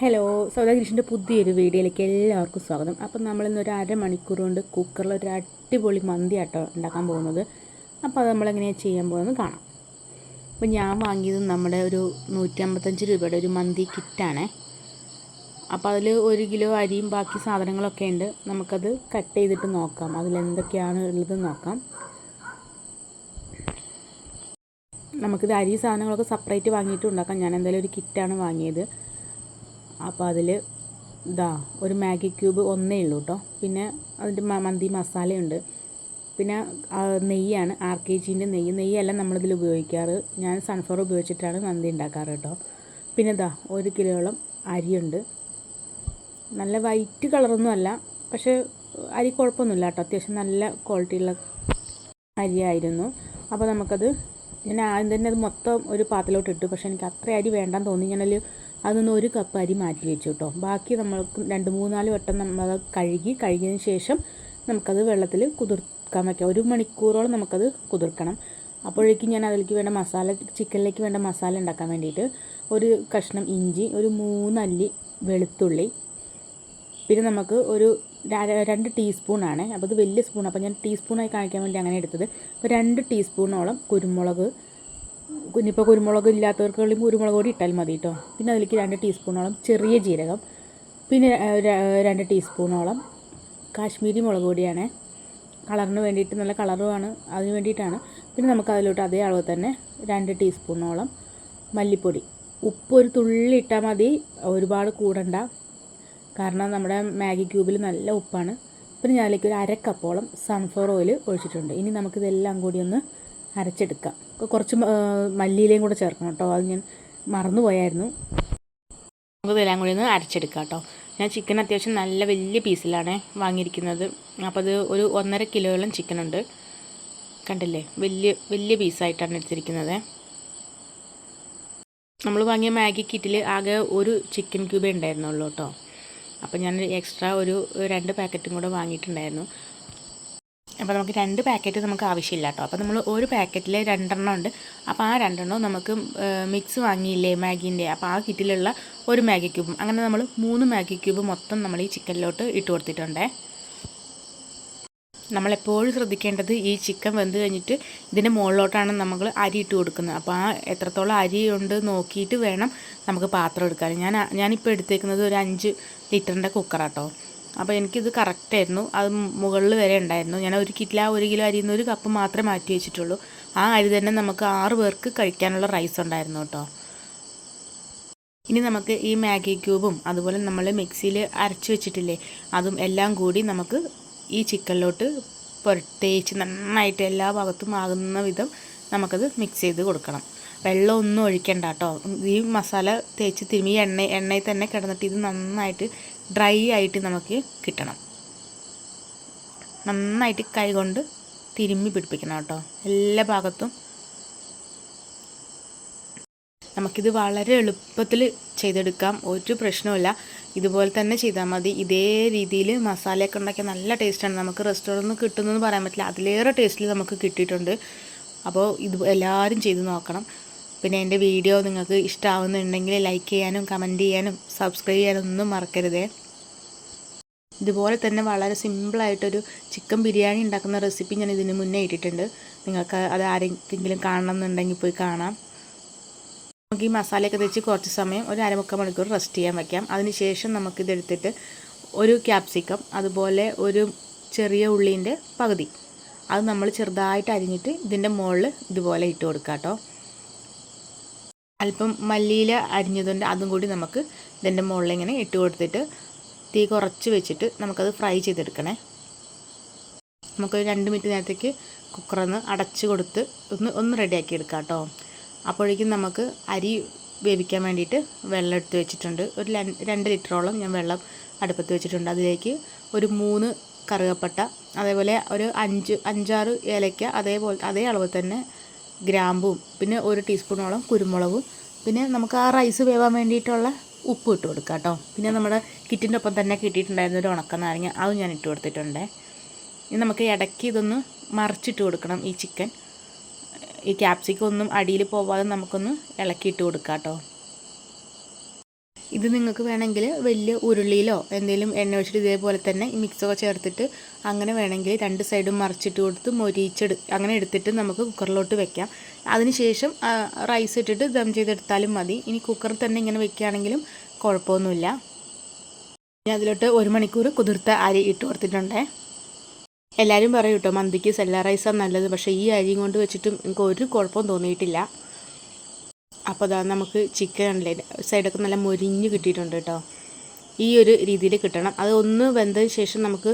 Hello സൗദാഗിരീഷിന്റെ പുതിയൊരു വീഡിയോയിലേക്ക് എല്ലാവർക്കും സ്വാഗതം. അപ്പം നമ്മളിന്ന് ഒരു അരമണിക്കൂർ കൊണ്ട് കുക്കറിൽ ഒരു അടിപൊളി മന്തി ആട്ടോ ഉണ്ടാക്കാൻ പോകുന്നത്. അപ്പോൾ അത് നമ്മളെങ്ങനെയാണ് ചെയ്യാൻ പോകുന്നത് കാണാം. അപ്പോൾ ഞാൻ വാങ്ങിയത് നമ്മുടെ ഒരു നൂറ്റമ്പത്തഞ്ച് രൂപയുടെ ഒരു മന്തി കിറ്റാണ്. അപ്പോൾ അതിൽ ഒരു കിലോ അരിയും ബാക്കി സാധനങ്ങളൊക്കെ ഉണ്ട്. നമുക്കത് കട്ട് ചെയ്തിട്ട് നോക്കാം. അതിലെന്തൊക്കെയാണ് ഉള്ളത് നോക്കാം. നമുക്കിത് അരി സാധനങ്ങളൊക്കെ സെപ്പറേറ്റ് വാങ്ങിയിട്ട് ഉണ്ടാക്കാം ഞാൻ എന്തായാലും ഒരു കിറ്റാണ് വാങ്ങിയത്. അപ്പോൾ അതിൽ ഇതാ ഒരു മാഗി ക്യൂബ് ഒന്നേ ഉള്ളൂ കേട്ടോ പിന്നെ അതിന്റെ മന്തി മസാലയുണ്ട്. പിന്നെ നെയ്യാണ് ആർ കെ ജീന്റെ നെയ്യ്. നെയ്യല്ല നമ്മളിതിൽ ഉപയോഗിക്കാറ്. ഞാൻ സൺഫ്ലവർ ഉപയോഗിച്ചിട്ടാണ് മന്തി ഉണ്ടാക്കാറ് കേട്ടോ പിന്നെ ഇതാ ഒരു കിലോളം അരിയുണ്ട്. നല്ല വൈറ്റ് കളറൊന്നും അല്ല പക്ഷേ അരി കുഴപ്പമൊന്നുമില്ല കേട്ടോ അത്യാവശ്യം നല്ല ക്വാളിറ്റിയുള്ള അരിയായിരുന്നു. അപ്പോൾ നമുക്കത് ഞാൻ ആദ്യം തന്നെ അത് മൊത്തം ഒരു പാത്രത്തിലോട്ട് ഇട്ടു. പക്ഷേ എനിക്ക് അത്ര അരി വേണ്ടെന്ന് തോന്നി. ഞാനതിൽ അതിൽ നിന്ന് ഒരു കപ്പ് അരി മാറ്റി വെച്ചു കേട്ടോ ബാക്കി നമ്മൾക്ക് രണ്ട് മൂന്നാൽ വട്ടം നമ്മൾ കഴുകി കഴുകിയതിന് ശേഷം നമുക്കത് വെള്ളത്തിൽ കുതിർക്കാൻ വയ്ക്കാം ഒരു മണിക്കൂറോളം നമുക്കത് കുതിർക്കണം. അപ്പോഴേക്കും ഞാൻ അതിലേക്ക് വേണ്ട മസാല ചിക്കനിലേക്ക് വേണ്ട മസാല ഉണ്ടാക്കാൻ വേണ്ടിയിട്ട് ഒരു കഷ്ണം ഇഞ്ചി ഒരു മൂന്നല്ലി വെളുത്തുള്ളി പിന്നെ നമുക്ക് ഒരു രണ്ട് ടീസ്പൂണാണ് അപ്പോൾ ഇത് വലിയ സ്പൂൺ അപ്പോൾ ഞാൻ ടീസ്പൂണായി കാണിക്കാൻ വേണ്ടി അങ്ങനെ എടുത്തത്. അപ്പോൾ രണ്ട് ടീസ്പൂണോളം കുരുമുളക് കുഞ്ഞിപ്പോൾ കുരുമുളക് ഇല്ലാത്തവർക്ക് കുരുമുളക് പൊടി ഇട്ടാൽ മതി കേട്ടോ പിന്നെ അതിലേക്ക് രണ്ട് ടീസ്പൂണോളം ചെറിയ ജീരകം പിന്നെ രണ്ട് ടീസ്പൂണോളം കാശ്മീരി മുളക് പൊടിയാണ്. കളറിന് വേണ്ടിയിട്ട് നല്ല കളറുമാണ് അതിന് വേണ്ടിയിട്ടാണ്. പിന്നെ നമുക്ക് അതിലോട്ട് അതേ അളവ് തന്നെ രണ്ട് ടീസ്പൂണോളം മല്ലിപ്പൊടി. ഉപ്പ് ഒരു തുള്ളി ഇട്ടാൽ മതി ഒരുപാട് കൂടണ്ട. കാരണം നമ്മുടെ മാഗി ക്യൂബിൽ നല്ല ഉപ്പാണ്. പിന്നെ ഞാനിലേക്ക് ഒരു അരക്കപ്പോളം സൺഫ്ലവർ ഓയിൽ ഒഴിച്ചിട്ടുണ്ട്. ഇനി നമുക്കിതെല്ലാം കൂടി ഒന്ന് അരച്ചെടുക്കാം. കുറച്ച് മല്ലിയിലയും കൂടെ ചേർക്കണം കേട്ടോ. അത് ഞാൻ മറന്നു പോയായിരുന്നു നമുക്കിതെല്ലാം കൂടി ഒന്ന് അരച്ചെടുക്കാം കേട്ടോ. ഞാൻ ചിക്കൻ അത്യാവശ്യം നല്ല വലിയ പീസിലാണ് വാങ്ങിയിരിക്കുന്നത്. അപ്പോൾ അത് ഒരു ഒന്നര കിലോയോളം ചിക്കൻ ഉണ്ട്. കണ്ടില്ലേ? വലിയ വലിയ പീസായിട്ടാണ് എടുത്തിരിക്കുന്നത്. നമ്മൾ വാങ്ങിയ മാഗി കിറ്റിൽ ആകെ ഒരു ചിക്കൻ ക്യൂബേ ഉണ്ടായിരുന്നുള്ളൂ കേട്ടോ. അപ്പോൾ ഞാൻ എക്സ്ട്രാ ഒരു രണ്ട് പാക്കറ്റും കൂടെ വാങ്ങിയിട്ടുണ്ടായിരുന്നു. അപ്പോൾ നമുക്ക് രണ്ട് പാക്കറ്റ് നമുക്ക് ആവശ്യമില്ല കേട്ടോ അപ്പോൾ നമ്മൾ ഒരു പാക്കറ്റിൽ രണ്ടെണ്ണം ഉണ്ട്. അപ്പോൾ ആ രണ്ടെണ്ണം നമുക്ക് മിക്സ് വാങ്ങിയില്ലേ മാഗീന്റെ അപ്പോൾ ആ കിറ്റിലുള്ള ഒരു മാഗി ക്യൂബും. അങ്ങനെ നമ്മൾ മൂന്ന് മാഗി ക്യൂബ് മൊത്തം നമ്മൾ ഈ ചിക്കനിലോട്ട് ഇട്ട് കൊടുത്തിട്ടുണ്ടേ. നമ്മളെപ്പോഴും ശ്രദ്ധിക്കേണ്ടത് ഈ ചിക്കൻ വെന്ത് കഴിഞ്ഞിട്ട് ഇതിന്റെ മുകളിലോട്ടാണ് നമ്മൾ അരി ഇട്ട് കൊടുക്കുന്നത്. അപ്പോൾ ആ എത്രത്തോളം അരി ഉണ്ട് നോക്കിയിട്ട് വേണം നമുക്ക് പാത്രം എടുക്കാൻ. ഞാൻ ഞാനിപ്പോൾ എടുത്തേക്കുന്നത് ഒരു അഞ്ച് ലിറ്ററിന്റെ കുക്കറാട്ടോ അപ്പോൾ എനിക്കിത് കറക്റ്റായിരുന്നു അത് മുകളിൽ വരെ ഉണ്ടായിരുന്നു. ഞാൻ ഒരു കിലോ ഒരു കിലോ അരിയിൽ ഒരു കപ്പ് മാത്രമേ മാറ്റി വെച്ചിട്ടുള്ളൂ. ആ അരി തന്നെ നമുക്ക് ആറ് പേർക്ക് കഴിക്കാനുള്ള റൈസ് ഉണ്ടായിരുന്നു കേട്ടോ. ഇനി നമുക്ക് ഈ മാഗി ക്യൂബും അതുപോലെ നമ്മൾ മിക്സിയിൽ അരച്ച് വെച്ചിട്ടില്ലേ അതും എല്ലാം കൂടി നമുക്ക് ഈ ചിക്കനിലോട്ട് പുരട്ടേച്ച് നന്നായിട്ട് എല്ലാ ഭാഗത്തും ആകുന്ന വിധം നമുക്കത് മിക്സ് ചെയ്ത് കൊടുക്കണം. വെള്ളമൊന്നും ഒഴിക്കണ്ട കേട്ടോ ഈ മസാല തേച്ച് തിരുമി എണ്ണ എണ്ണയിൽ തന്നെ കിടന്നിട്ട് ഇത് നന്നായിട്ട് ഡ്രൈ ആയിട്ട് നമുക്ക് കിട്ടണം. നന്നായിട്ട് കൈകൊണ്ട് തിരുമ്മി പിടിപ്പിക്കണം കേട്ടോ എല്ലാ ഭാഗത്തും നമുക്കിത് വളരെ എളുപ്പത്തിൽ ചെയ്തെടുക്കാം. ഒരു പ്രശ്നവുമില്ല. ഇതുപോലെ തന്നെ ചെയ്താൽ മതി. ഇതേ രീതിയിൽ മസാലയൊക്കെ ഉണ്ടാക്കിയാൽ നല്ല ടേസ്റ്റാണ്. നമുക്ക് റെസ്റ്റോറന്റിൽ നിന്ന് കിട്ടുന്നതെന്ന് പറയാൻ പറ്റില്ല. അതിലേറെ ടേസ്റ്റിൽ നമുക്ക് കിട്ടിയിട്ടുണ്ട്. അപ്പോൾ ഇത് എല്ലാവരും ചെയ്ത് നോക്കണം. പിന്നെ എന്റെ വീഡിയോ നിങ്ങൾക്ക് ഇഷ്ടമാവുന്നുണ്ടെങ്കിൽ ലൈക്ക് ചെയ്യാനും കമന്റ് ചെയ്യാനും സബ്സ്ക്രൈബ് ചെയ്യാനും ഒന്നും മറക്കരുതേ. ഇതുപോലെ തന്നെ വളരെ സിമ്പിളായിട്ടൊരു ചിക്കൻ ബിരിയാണി ഉണ്ടാക്കുന്ന റെസിപ്പി ഞാൻ ഇതിന് മുന്നേ ഇട്ടിട്ടുണ്ട്. നിങ്ങൾക്ക് അത് ആരെങ്കിലും കാണണം എന്നുണ്ടെങ്കിൽ പോയി കാണാം. നമുക്ക് ഈ മസാലയൊക്കെ തെച്ച് കുറച്ച് സമയം ഒരു അരമുക്കാൽ മണിക്കൂർ റെസ്റ്റ് ചെയ്യാൻ വയ്ക്കാം അതിനുശേഷം നമുക്കിതെടുത്തിട്ട് ഒരു ക്യാപ്സിക്കം അതുപോലെ ഒരു ചെറിയ ഉള്ളീന്റെ പകുതി. അത് നമ്മൾ ചെറുതായിട്ട് അരിഞ്ഞിട്ട് ഇതിന്റെ മുകളിൽ ഇതുപോലെ ഇട്ട് കൊടുക്കാം കേട്ടോ. അല്പം മല്ലിയില അരിഞ്ഞതുകൊണ്ട് അതും കൂടി നമുക്ക് ഇതിന്റെ മുകളിൽ ഇങ്ങനെ ഇട്ട് കൊടുത്തിട്ട് തീ കുറച്ച് വെച്ചിട്ട് നമുക്കത് ഫ്രൈ ചെയ്തെടുക്കണേ. നമുക്കൊരു രണ്ട് മിനിറ്റ് നേരത്തേക്ക് കുക്കറൊന്ന് അടച്ച് കൊടുത്ത് ഒന്ന് ഒന്ന് റെഡിയാക്കി എടുക്കാം കേട്ടോ. അപ്പോഴേക്കും നമുക്ക് അരി വേവിക്കാൻ വേണ്ടിയിട്ട് വെള്ളം എടുത്ത് വെച്ചിട്ടുണ്ട്. ഒരു രണ്ട് ലിറ്ററോളം ഞാൻ വെള്ളം അടുപ്പത്ത് വെച്ചിട്ടുണ്ട്. അതിലേക്ക് ഒരു മൂന്ന് കറുകപ്പട്ട അതേപോലെ ഒരു അഞ്ച് അഞ്ചാറ് ഏലയ്ക്ക അതേപോലെ അതേ അളവ് തന്നെ ഗ്രാമ്പും പിന്നെ ഒരു ടീസ്പൂണോളം കുരുമുളകും പിന്നെ നമുക്ക് ആ റൈസ് വേവാൻ വേണ്ടിയിട്ടുള്ള ഉപ്പ് ഇട്ട് കൊടുക്കുക കേട്ടോ. പിന്നെ നമ്മുടെ കിറ്റിന്റെ ഒപ്പം തന്നെ കിട്ടിയിട്ടുണ്ടായിരുന്ന ഒരു ഉണക്ക നാരങ്ങ അതും ഞാൻ ഇട്ട് കൊടുത്തിട്ടുണ്ട്. ഇനി നമുക്ക് ഇടയ്ക്ക് ഇതൊന്ന് മറിച്ചിട്ട് കൊടുക്കണം ഈ ചിക്കൻ. ഈ ക്യാപ്സിക്കം ഒന്നും അടിയിൽ പോവാതെ നമുക്കൊന്ന് ഇളക്കിയിട്ട് കൊടുക്കാം കേട്ടോ. ഇത് നിങ്ങൾക്ക് വേണമെങ്കിൽ വലിയ ഉരുളിയിലോ എന്തെങ്കിലും എണ്ണ ഒഴിച്ചിട്ട് ഇതേപോലെ തന്നെ മിക്സൊക്കെ ചേർത്തിട്ട് അങ്ങനെ വേണമെങ്കിൽ രണ്ട് സൈഡും മറിച്ചിട്ട് കൊടുത്ത് മൊരിച്ചെടു അങ്ങനെ എടുത്തിട്ട് നമുക്ക് കുക്കറിലോട്ട് വെക്കാം. അതിനുശേഷം റൈസ് ഇട്ടിട്ട് ദം ചെയ്തെടുത്താലും മതി. ഇനി കുക്കറിൽ തന്നെ ഇങ്ങനെ വെക്കുകയാണെങ്കിലും കുഴപ്പമൊന്നുമില്ല. ഇനി അതിലോട്ട് ഒരു മണിക്കൂർ കുതിർത്ത അരി ഇട്ട് കൊടുത്തിട്ടുണ്ടേ. എല്ലാവരും പറയും കേട്ടോ മന്തിക്ക് സെല്ല റൈസാണ് നല്ലത്. പക്ഷേ ഈ അരിയും കൊണ്ട് വെച്ചിട്ടും എനിക്ക് ഒരു കുഴപ്പവും തോന്നിയിട്ടില്ല. അപ്പോൾ അതാ നമുക്ക് ചിക്കൻ ഉണ്ടല്ലേ സൈഡൊക്കെ നല്ല മൊരിഞ്ഞ് കിട്ടിയിട്ടുണ്ട് കേട്ടോ. ഈ ഒരു രീതിയിൽ കിട്ടണം. അത് ഒന്ന് വെന്തതിന് ശേഷം നമുക്ക്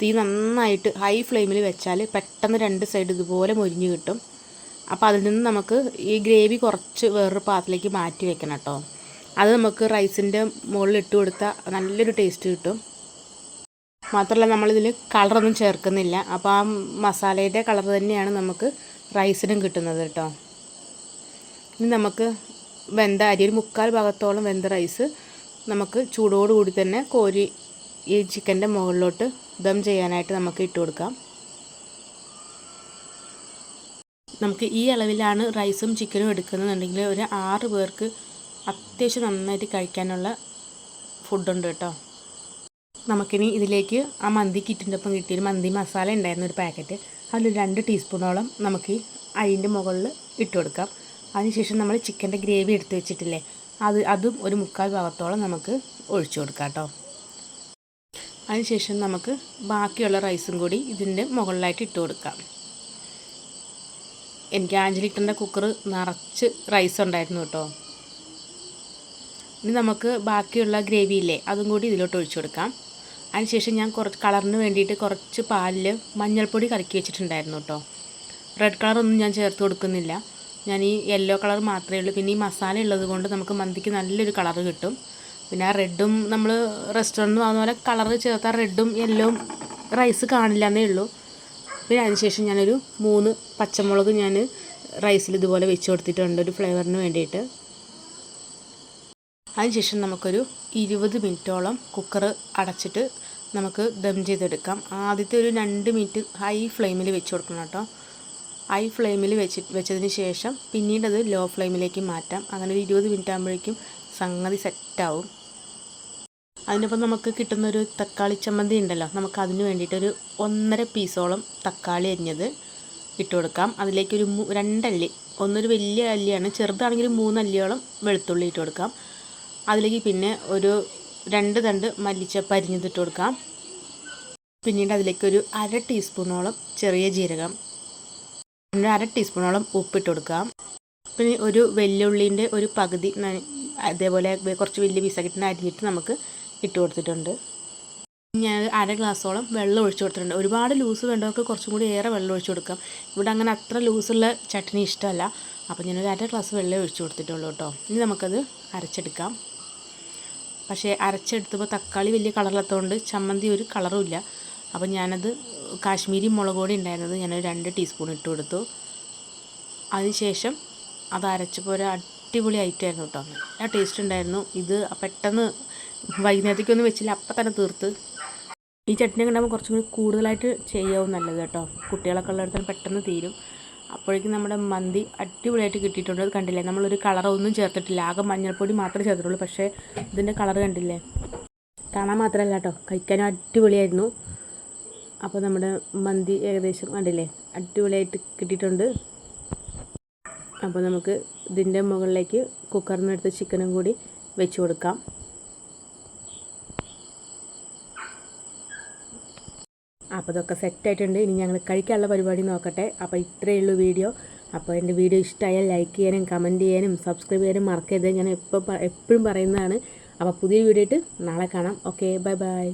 തീ നന്നായിട്ട് ഹൈ ഫ്ലെയിമിൽ വെച്ചാൽ പെട്ടെന്ന് രണ്ട് സൈഡ് ഇതുപോലെ മൊരിഞ്ഞ് കിട്ടും. അപ്പോൾ അതിൽ നിന്ന് നമുക്ക് ഈ ഗ്രേവി കുറച്ച് വേറൊരു പാത്രത്തിലേക്ക് മാറ്റി വെക്കണം കേട്ടോ. അത് നമുക്ക് റൈസിന്റെ മുകളിൽ ഇട്ട് കൊടുത്താൽ നല്ലൊരു ടേസ്റ്റ് കിട്ടും. മാത്രമല്ല നമ്മളിതിൽ കളറൊന്നും ചേർക്കുന്നില്ല. അപ്പോൾ ആ മസാലയുടെ കളർ തന്നെയാണ് നമുക്ക് റൈസിനും കിട്ടുന്നത് കേട്ടോ. ഇനി നമുക്ക് വെന്ത അരി ഒരു മുക്കാൽ ഭാഗത്തോളം വെന്ത റൈസ് നമുക്ക് ചൂടോടുകൂടി തന്നെ കോരി ഈ ചിക്കന്റെ മുകളിലോട്ട് ദം ചെയ്യാനായിട്ട് നമുക്ക് ഇട്ട് കൊടുക്കാം. നമുക്ക് ഈ അളവിലാണ് റൈസും ചിക്കനും എടുക്കുന്നതെന്നുണ്ടെങ്കിൽ ഒരു ആറ് പേർക്ക് അത്യാവശ്യം നന്നായിട്ട് കഴിക്കാനുള്ള ഫുഡുണ്ട് കേട്ടോ. നമുക്കിനി ഇതിലേക്ക് ആ മന്തി കിറ്റിന്റെ ഒപ്പം കിട്ടിയൊരു മന്തി മസാല ഉണ്ടായിരുന്ന ഒരു പാക്കറ്റ് അതിൽ രണ്ട് ടീസ്പൂണോളം നമുക്ക് അതിന്റെ മുകളിൽ ഇട്ട് കൊടുക്കാം. അതിനുശേഷം നമ്മൾ ചിക്കന്റെ ഗ്രേവി എടുത്ത് വെച്ചിട്ടില്ലേ? അത് അതും ഒരു മുക്കാൽ ഭാഗത്തോളം നമുക്ക് ഒഴിച്ചു കൊടുക്കാം കേട്ടോ. അതിനുശേഷം നമുക്ക് ബാക്കിയുള്ള റൈസും കൂടി ഇതിന്റെ മുകളിലായിട്ട് ഇട്ട് കൊടുക്കാം. എനിക്ക് ലിറ്ററിന്റെ കുക്കർ നിറച്ച് റൈസ് ഉണ്ടായിരുന്നു കേട്ടോ. ഇനി നമുക്ക് ബാക്കിയുള്ള ഗ്രേവി ഇല്ലേ അതും കൂടി ഇതിലോട്ട് ഒഴിച്ചു കൊടുക്കാം. അതിനുശേഷം ഞാൻ കുറച്ച് കളറിന് വേണ്ടിയിട്ട് കുറച്ച് പാലിൽ മഞ്ഞൾപ്പൊടി കലക്കി വെച്ചിട്ടുണ്ടായിരുന്നു കേട്ടോ. റെഡ് കളറൊന്നും ഞാൻ ചേർത്ത് കൊടുക്കുന്നില്ല. ഞാൻ ഈ യെല്ലോ കളർ മാത്രമേ ഉള്ളൂ. പിന്നെ ഈ മസാല ഉള്ളത് കൊണ്ട് നമുക്ക് മന്തിക്ക് നല്ലൊരു കളർ കിട്ടും. പിന്നെ ആ റെഡും നമ്മൾ റെസ്റ്റോറന്റ് വാങ്ങുന്ന പോലെ കളർ ചേർത്താൽ റെഡും യെല്ലോവും റൈസ് കാണില്ല എന്നേ ഉള്ളൂ. പിന്നെ അതിനുശേഷം ഞാനൊരു മൂന്ന് പച്ചമുളക് ഞാൻ റൈസിൽ ഇതുപോലെ വെച്ച് കൊടുത്തിട്ടുണ്ട്. ഒരു ഫ്ലേവറിന് വേണ്ടിയിട്ട്. അതിനുശേഷം നമുക്കൊരു ഇരുപത് മിനിറ്റോളം കുക്കർ അടച്ചിട്ട് നമുക്ക് ദം ചെയ്തെടുക്കാം. ആദ്യത്തെ ഒരു രണ്ട് മിനിറ്റ് ഹൈ ഫ്ലെയിമിൽ വെച്ച് കൊടുക്കണം കേട്ടോ. ഹൈ ഫ്ലെയിമിൽ വെച്ച് വെച്ചതിന് ശേഷം പിന്നീട് അത് ലോ ഫ്ലെയിമിലേക്ക് മാറ്റാം. അങ്ങനെ ഒരു ഇരുപത് മിനിറ്റ് ആകുമ്പോഴേക്കും സംഗതി സെറ്റാവും. അതിനൊപ്പം നമുക്ക് കിട്ടുന്നൊരു തക്കാളി ചമ്മന്തി ഉണ്ടല്ലോ നമുക്ക് അതിന് വേണ്ടിയിട്ടൊരു ഒന്നര പീസോളം തക്കാളി അരിഞ്ഞത് ഇട്ട് കൊടുക്കാം. അതിലേക്കൊരു രണ്ടല്ലി ഒന്നൊരു വലിയ അല്ലിയാണ് ചെറുതാണെങ്കിൽ മൂന്നല്ലിയോളം വെളുത്തുള്ളി ഇട്ട് കൊടുക്കാം. അതിലേക്ക് പിന്നെ ഒരു രണ്ട് തണ്ട് മല്ലിച്ചപ്പ് അരിഞ്ഞതിട്ട് കൊടുക്കാം. പിന്നീട് അതിലേക്ക് ഒരു അര ടീസ്പൂണോളം ചെറിയ ജീരകം പിന്നെ അര ടീസ്പൂണോളം ഉപ്പിട്ട് കൊടുക്കാം പിന്നെ ഒരു വെല്ലുള്ളിന്റെ ഒരു പകുതി അതേപോലെ കുറച്ച് വലിയ പീസാക്കിയിട്ട് അരിഞ്ഞിട്ട് നമുക്ക് ഇട്ട് കൊടുത്തിട്ടുണ്ട്. ഞാൻ അര ഗ്ലാസ്സോളം വെള്ളം ഒഴിച്ചു കൊടുത്തിട്ടുണ്ട്. ഒരുപാട് ലൂസ് വേണ്ടവർക്ക് കുറച്ചും കൂടി ഏറെ വെള്ളം ഒഴിച്ചു കൊടുക്കാം. ഇവിടെ അങ്ങനെ അത്ര ലൂസുള്ള ചട്നി ഇഷ്ടമല്ല. അപ്പോൾ ഞാനൊരു അര ഗ്ലാസ് വെള്ളം ഒഴിച്ചു കൊടുത്തിട്ടുള്ളൂ കേട്ടോ. ഇനി നമുക്കത് അരച്ചെടുക്കാം. പക്ഷേ അരച്ചെടുത്തപ്പോൾ തക്കാളി വലിയ കളറില്ലാത്തതുകൊണ്ട് ചമ്മന്തി ഒരു കളറും ഇല്ല. അപ്പോൾ ഞാനത് കാശ്മീരി മുളക് പൊടി ഉണ്ടായിരുന്നത് ഞാനൊരു രണ്ട് ടീസ്പൂൺ ഇട്ട് കൊടുത്തു. അതിനുശേഷം അത് അരച്ചപ്പോൾ ഒരു അടിപൊളി ഐറ്റമായിരുന്നു കേട്ടോ. നല്ല ടേസ്റ്റ് ഉണ്ടായിരുന്നു. ഇത് പെട്ടെന്ന് വൈകുന്നേരത്തേക്കൊന്നും വെച്ചില്ല അപ്പം തന്നെ തീർത്ത്. ഈ ചട്നി കണ്ടാകുമ്പോൾ കുറച്ചും കൂടി കൂടുതലായിട്ട് ചെയ്യാവും നല്ലത് കേട്ടോ. കുട്ടികളൊക്കെ ഉള്ളിടത്തോളം പെട്ടെന്ന് തീരും. അപ്പോഴേക്കും നമ്മുടെ മന്തി അടിപൊളിയായിട്ട് കിട്ടിയിട്ടുണ്ട്. അത് കണ്ടില്ലേ? നമ്മളൊരു കളറൊന്നും ചേർത്തിട്ടില്ല. ആകെ മഞ്ഞൾപ്പൊടി മാത്രമേ ചേർത്തിട്ടുള്ളൂ. പക്ഷേ ഇതിന്റെ കളർ കണ്ടില്ലേ? കാണാൻ മാത്രമല്ല കേട്ടോ. കഴിക്കാനും അടിപൊളിയായിരുന്നു. അപ്പോൾ നമ്മുടെ മന്തി ഏകദേശം കണ്ടില്ലേ? അടിപൊളിയായിട്ട് കിട്ടിയിട്ടുണ്ട്. അപ്പോൾ നമുക്ക് ഇതിന്റെ മുകളിലേക്ക് കുക്കറിൽ നിന്ന് ചിക്കനും കൂടി വെച്ച് കൊടുക്കാം. അപ്പോൾ ഇതൊക്കെ സെറ്റായിട്ടുണ്ട് ഇനി ഞങ്ങൾ കഴിക്കാനുള്ള പരിപാടി നോക്കട്ടെ. അപ്പോൾ ഇത്രയേ ഉള്ളൂ വീഡിയോ. അപ്പോൾ എന്റെ വീഡിയോ ഇഷ്ടമായാൽ ലൈക്ക് ചെയ്യാനും കമന്റ് ചെയ്യാനും സബ്സ്ക്രൈബ് ചെയ്യാനും മറക്കരുത്. ഞാൻ എപ്പോൾ എപ്പോഴും പറയുന്നതാണ്. അപ്പോൾ പുതിയ വീഡിയോ ആയിട്ട് നാളെ കാണാം. Okay bye bye